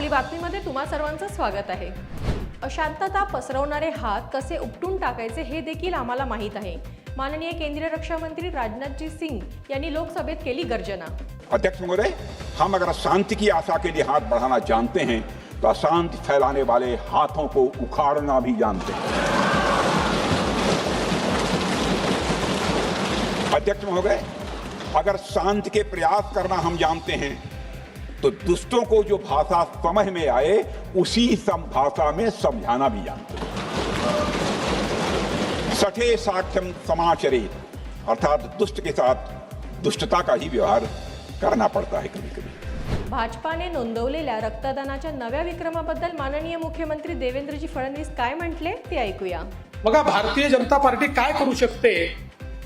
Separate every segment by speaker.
Speaker 1: आपली बातमीमध्ये तुम्हा सर्वांचं स्वागत आहे. अशांतता पसरवणारे हात कसे उपटून टाकायचे हे देखील आम्हाला माहीत आहे. माननीय केंद्रीय रक्षा मंत्री राजनाथजी सिंग यांनी लोकसभेत केली गर्जना.
Speaker 2: अध्यक्ष महोदय हम अगर शांति की आशा के लिए हाथ बढ़ाना जानते हैं तो अशांति फैलाने वाले हाथों को उखाड़ना भी जानते हैं। अध्यक्ष महोदय अगर शांति के प्रयास करना हम जानते हैं तो दुष्टों को जो भाषा समझ में आए उसी सम भाषा में समझाना भी जानते हैं। सठे साक्ष्यम समाचरे। अर्थात दुष्ट के साथ दुष्टता का ही व्यवहार करना पड़ता है कभी कभी
Speaker 1: भाजपाने नोंदवलेल्या रक्तदानाच्या नव्या विक्रमाबद्दल माननीय मुख्यमंत्री देवेंद्रजी फडणवीस काय म्हटले ते ऐकूया.
Speaker 3: बघा भारतीय जनता पार्टी काय करू शकते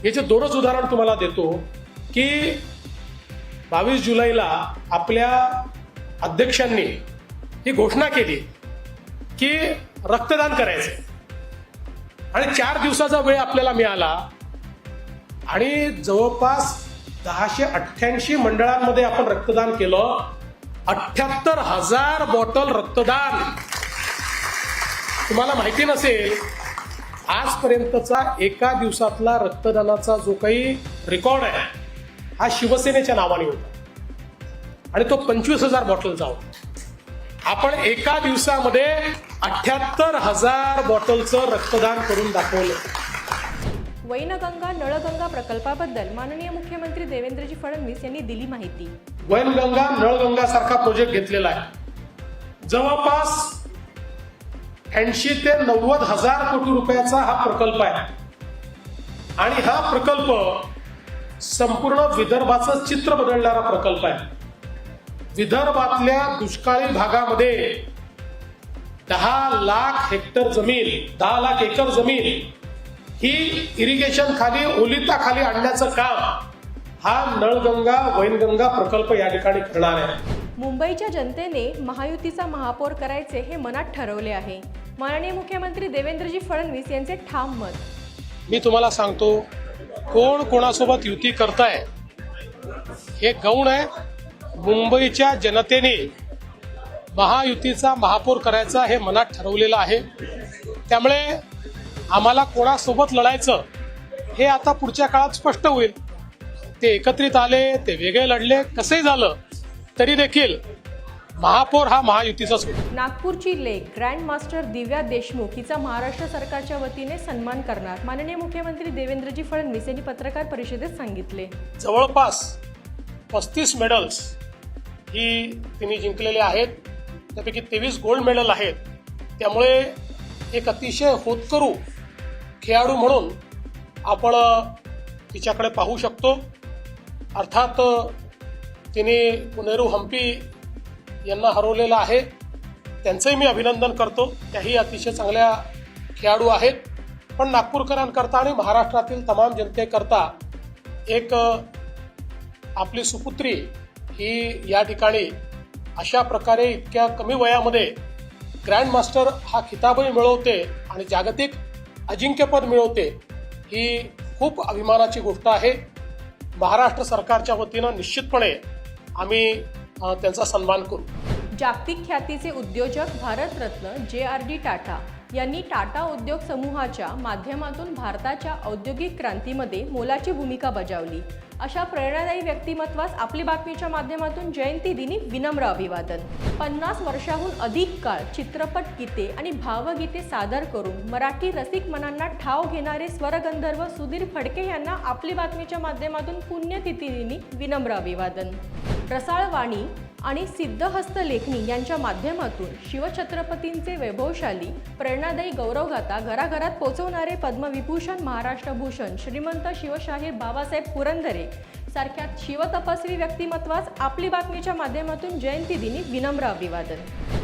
Speaker 3: याचे दोनच उदाहरण तुम्हाला देतो की बावीस जुलैला आपल्या अध्यक्षांनी ही घोषणा केली की रक्तदान करायचं आणि चार दिवसाचा वेळ आपल्याला मिळाला आणि जवळपास दहाशे अठ्ठ्याऐंशी मंडळांमध्ये आपण रक्तदान केलं. अठ्ठ्याहत्तर हजार बॉटल रक्तदान. तुम्हाला माहिती नसेल आजपर्यंतचा एका दिवसातला रक्तदानाचा जो काही रेकॉर्ड आहे हा शिवसेनेच्या नावाने होता. आणि तो पंचवीस हजार बॉटलचा होता. आपण एका दिवसामध्ये अठ्याहत्तर हजार बॉटलचं रक्तदान करून दाखवलं.
Speaker 1: वैनगंगा नळगंगा प्रकल्पाबद्दल माननीय मुख्यमंत्री देवेंद्रजी फडणवीस यांनी दिली माहिती.
Speaker 3: वैनगंगा नळगंगा सारखा प्रोजेक्ट घेतलेला आहे. जवळपास ऐंशी ते नव्वद हजार कोटी रुपयाचा हा प्रकल्प आहे. आणि हा प्रकल्प संपूर्ण विदर्भाचं चित्र बदलणारा प्रकल्प आहे. विदर्भातल्या दुष्काळी भागामध्ये दहा लाख हेक्टर जमीन दहा लाख एकर जमीन ही इरिगेशन खाली ओलिता खाली आणण्याचं काम हा नळगंगा वैनगंगा प्रकल्प या ठिकाणी करणार आहे.
Speaker 1: मुंबईच्या जनतेने महायुतीचा महापौर करायचे हे मनात ठरवले आहे. माननीय मुख्यमंत्री देवेंद्रजी फडणवीस यांचे ठाम मत.
Speaker 3: मी तुम्हाला सांगतो कोण कोणासोबत युती करताय हे गौण आहे. मुंबईच्या जनतेने महायुतीचा महापौर करायचा हे मनात ठरवलेलं आहे. त्यामुळे आम्हाला कोणासोबत लढायचं हे आता पुढच्या काळात स्पष्ट होईल. ते एकत्रित आले ते वेगळे लढले कसंही झालं तरी देखील महापौर हा महायुतीचाच होईल
Speaker 1: नागपूरची लेख ग्रँड मास्टर दिव्या देशमुख हिचा महाराष्ट्र सरकारच्या वतीने सन्मान करणार माननीय मुख्यमंत्री देवेंद्रजी फडणवीस यांनी पत्रकार परिषदेत सांगितले.
Speaker 3: जवळपास पस्तीस मेडल्स ही तिने जिंकलेले आहेत. त्यापैकी तेवीस गोल्ड मेडल आहेत. त्यामुळे एक अतिशय होतकरू खेळाडू म्हणून आपण तिच्याकडे पाहू शकतो. अर्थात तिने पुनेरू हम्पी यांना हरवलेलं आहे. त्यांचंही मी अभिनंदन करतो. त्याही अतिशय चांगल्या खेळाडू आहेत. पण नागपूरकरांकरता आणि महाराष्ट्रातील तमाम जनतेकरता एक आपली सुपुत्री ही या ठिकाणी अशा प्रकारे इतक्या कमी वयामध्ये ग्रँडमास्टर हा खिताबही मिळवते आणि जागतिक अजिंक्यपद मिळवते ही खूप अभिमानाची गोष्ट आहे. महाराष्ट्र सरकारच्या वतीनं निश्चितपणे आम्ही त्यांचा सन्मान करू.
Speaker 1: जागतिक ख्यातीचे उद्योजक भारतरत्न जे आर डी टाटा यांनी टाटा उद्योग समूहाच्या माध्यमातून भारताच्या औद्योगिक क्रांतीमध्ये मोलाची भूमिका बजावली. अशा प्रेरणादायी व्यक्तिमत्वास आपली बातमीच्या माध्यमातून जयंती दिनी विनम्र अभिवादन. पन्नास वर्षाहून अधिक काळ चित्रपट गीते आणि भावगीते सादर करून मराठी रसिक मनांना ठाव घेणारे स्वरगंधर्व सुधीर फडके यांना आपली बातमीच्या माध्यमातून पुण्यतिथी दिनी विनम्र अभिवादन. रसाळ वाणी आणि सिद्धहस्त लेखणी यांच्या माध्यमातून शिवछत्रपतींचे वैभवशाली प्रेरणादायी गौरवगाथा घराघरात पोचवणारे पद्मविभूषण महाराष्ट्रभूषण श्रीमंत शिवशाहीर बाबासाहेब पुरंदरे सारख्या शिवतपस्वी व्यक्तिमत्वास आपली बातमीच्या माध्यमातून जयंती दिनी विनम्र अभिवादन.